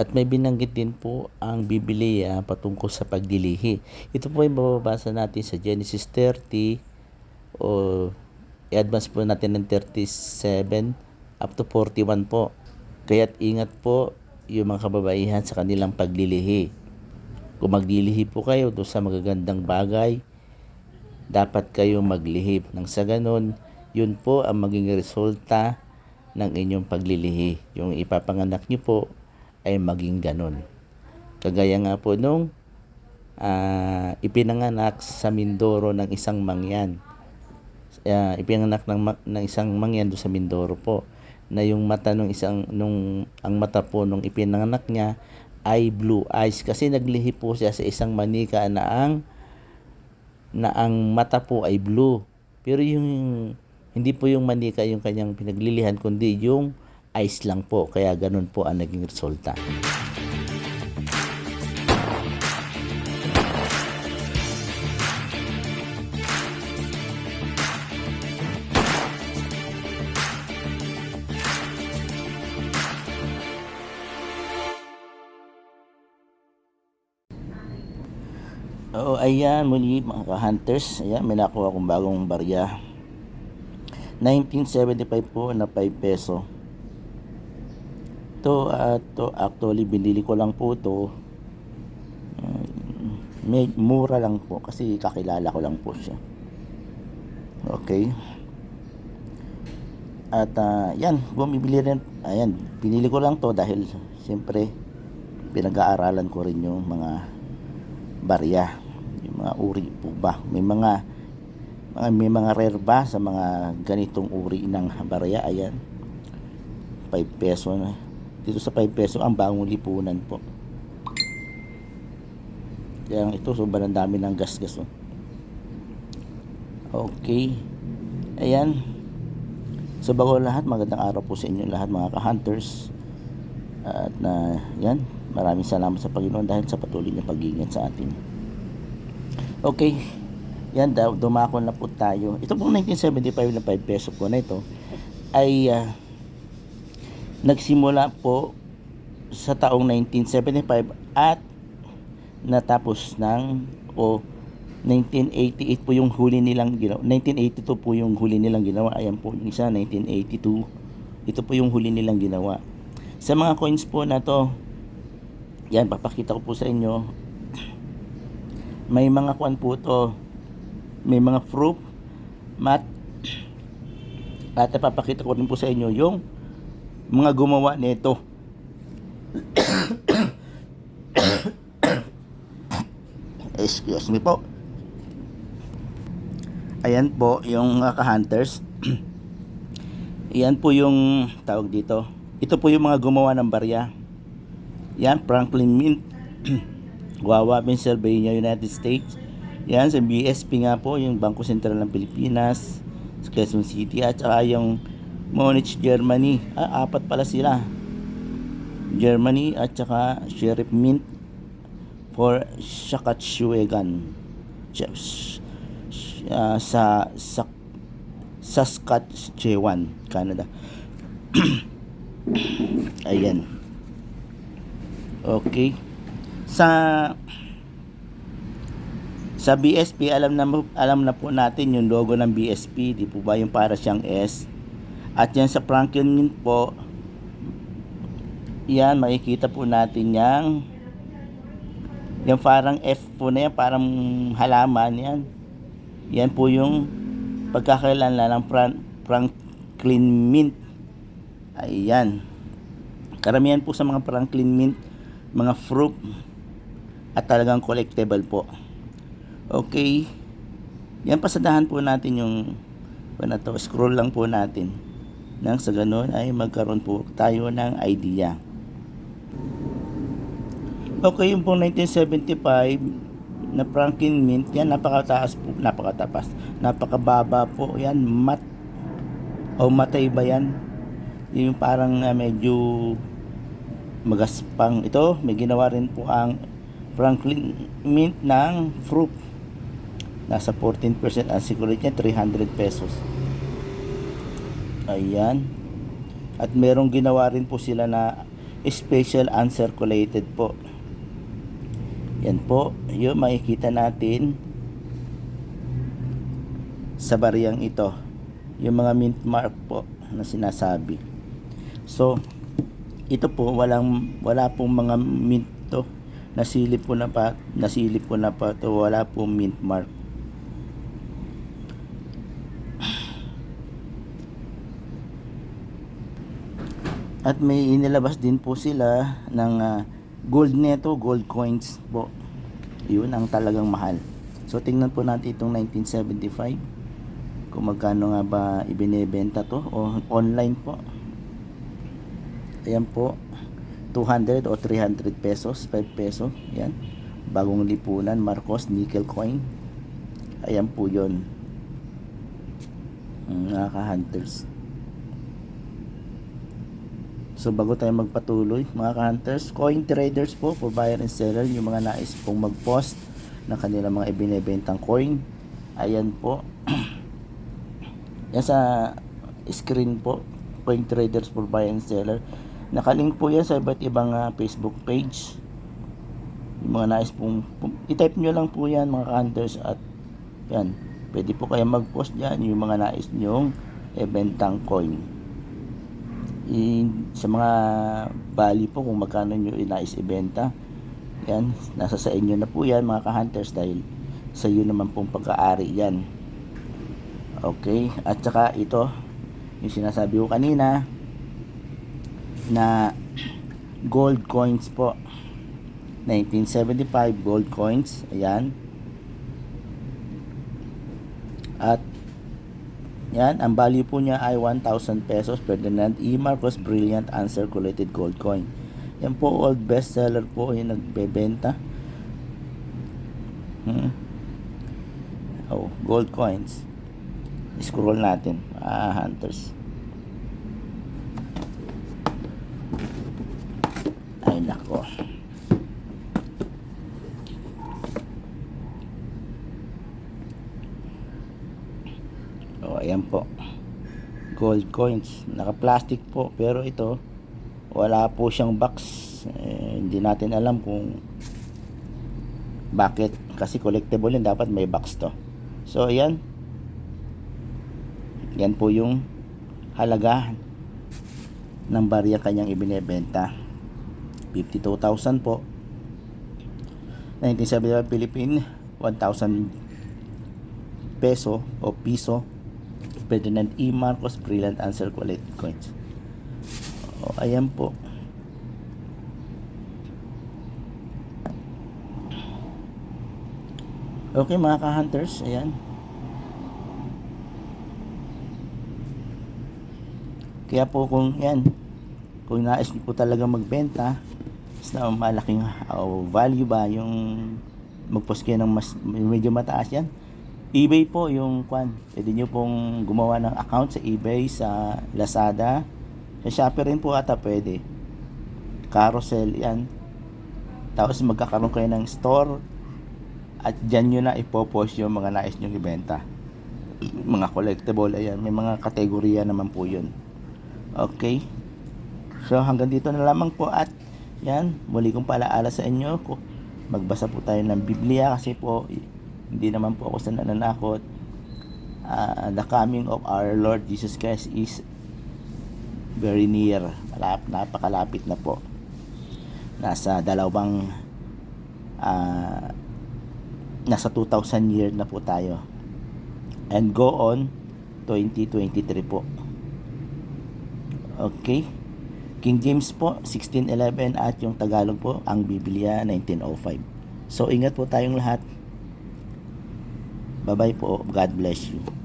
At may binanggit din po ang Biblia patungkol sa pagdilihi. Ito po ay mababasa natin sa Genesis 30 o i-advance po natin ng 37 up to 41 po. Kaya't ingat po yung mga kababaihan sa kanilang paglilihi. Kung maglilihi po kayo doon sa magagandang bagay, dapat kayo maglihip. Nang sa ganon, yun po ang maging resulta ng inyong paglilihi. Yung ipapanganak niyo po ay maging ganon. Kagaya nga po nung ah, ipinanganak sa Mindoro ng isang mangyan. Ah, ipinanganak ng, ng isang mangyan doon sa Mindoro po na yung mata nung isang nung ang mata po nung ipinanganak niya ay blue eyes kasi naglihi po siya sa isang manika na ang na ang mata po ay blue. Pero yung hindi po yung manika yung kanyang pinaglilihan kundi yung eyes lang po. Kaya ganun po ang naging resulta. Oo, ayan, muli mga ka-hunters. Ayan, may nakuha akong bagong barya. 1975 po na 5 peso. To, at to actually binili ko lang po to. May mura lang po kasi kakilala ko lang po siya. Okay. At ah, yan, bumibili rin. Ayan, pinili ko lang to dahil siyempre pinag-aaralan ko rin yung mga barya yung mga uri po ba may mga, mga may mga rare ba sa mga ganitong uri ng barya ayan 5 peso na dito sa 5 peso ang bagong lipunan po kaya ito sobrang dami ng gas gas oh. okay ayan so bago lahat magandang araw po sa inyo lahat mga ka-hunters at na yan maraming salamat sa Panginoon dahil sa patuloy niya pag-iingat sa atin Okay. Yan dumako na po tayo. Ito pong 1975 na 5 peso po na ito ay ah, nagsimula po sa taong 1975 at natapos ng o 1988 po yung huli nilang ginawa. 1982 po yung huli nilang ginawa. Ayan po yung isa 1982. Ito po yung huli nilang ginawa. Sa mga coins po na to, yan papakita ko po sa inyo may mga kwan po to may mga fruit mat at papakita ko rin po sa inyo yung mga gumawa nito. Excuse me po. Ayan po yung mga ka-hunters. Yan po yung tawag dito. Ito po yung mga gumawa ng barya. Yan Franklin Mint Wawa, Pennsylvania, United States. Yan, sa BSP nga po, yung Bangko Sentral ng Pilipinas, Quezon City, at saka yung Munich, Germany. Ah, apat pala sila. Germany at saka Sheriff Mint for Saskatchewan. Uh, sa, sa Saskatchewan, Canada. Ayan. Okay sa sa BSP alam na alam na po natin yung logo ng BSP di po ba yung para siyang S at yan sa Franklin po yan makikita po natin yang yung parang F po na yan parang halaman yan yan po yung pagkakailanlan ng Fran Franklin Mint ayan karamihan po sa mga Franklin Mint mga fruit at talagang collectible po. Okay. Yan pasadahan po natin yung ano to, scroll lang po natin. Nang sa ganun ay magkaroon po tayo ng idea. Okay, yung po 1975 na Franklin Mint, yan napakataas po, napakatapas, napakababa po, yan mat o matay ba yan? Yung parang uh, medyo magaspang ito, may ginawa rin po ang Franklin Mint ng fruit. Nasa 14% ang security niya, 300 pesos. Ayan. At merong ginawa rin po sila na special uncirculated po. Yan po, yung makikita natin sa bariyang ito. Yung mga mint mark po na sinasabi. So, ito po walang wala pong mga mint to. Nasilip po na pa, nasilip po na pa to, wala pong mint mark. At may inilabas din po sila ng ah, gold neto, gold coins po. Yun ang talagang mahal. So tingnan po natin itong 1975. Kung magkano nga ba ibinebenta to o online po. Ayan po. 200 o 300 pesos, 5 peso. Yan. Bagong lipunan, Marcos nickel coin. Ayan po 'yon. Mga ka-hunters. So bago tayo magpatuloy, mga ka-hunters, coin traders po for buyer and seller, yung mga nais pong mag-post ng kanilang mga ibinebentang coin. Ayan po. yan sa screen po, coin traders for buyer and seller. Nakalink po yan sa iba't ibang ah, Facebook page. Yung mga nais pong, pong i-type nyo lang po yan mga ka-hunters at yan, pwede po kayo mag-post dyan yung mga nais nyong ibentang coin i, sa mga bali po kung magkano nyo inais ibenta yan, nasa sa inyo na po yan mga ka-hunters dahil sa iyo naman pong pagkaari yan. Okay, at saka ito yung sinasabi ko kanina na gold coins po. 1975 gold coins ayan. At yan, ang value po niya ay 1,000 pesos. Ferdinand E. Marcos Brilliant Uncirculated Gold Coin. Yan po, old bestseller po yung nagbebenta. Hmm. Oh, gold coins. Scroll natin. Ah, hunters. Ay, nako. Oh, ayan po. Gold coins. Naka-plastic po. Pero ito, wala po siyang box. Eh, hindi natin alam kung bakit. Kasi collectible yun. Dapat may box to. So, ayan. Yan po yung halaga ng barya kanyang ibinebenta. 52,000 po. 1975 Philippine 1,000 peso o piso Ferdinand E. Marcos Brilliant Uncirculated Coins. O, ayan po. Okay mga ka-hunters, ayan. Kaya po kung yan, kung nais niyo po talaga magbenta, is na malaking uh, value ba yung magpost ng mas, medyo mataas yan, eBay po yung kwan. Pwede nyo pong gumawa ng account sa eBay, sa Lazada. Sa Shopee rin po ata pwede. Carousel yan. Tapos magkakaroon kayo ng store. At dyan nyo na ipopost yung mga nais nyong ibenta. Mga collectible, ayan. May mga kategorya naman po yun. Okay. So hanggang dito na lamang po at yan, muli kong paalaala sa inyo. Magbasa po tayo ng Biblia kasi po hindi naman po ako sa nananakot. Uh, the coming of our Lord Jesus Christ is very near. Malap, napakalapit na po. Nasa dalawang uh, nasa 2000 year na po tayo. And go on 2023 po. Okay. King James po 1611 at yung Tagalog po ang Biblia 1905 so ingat po tayong lahat Bye-bye po. God bless you.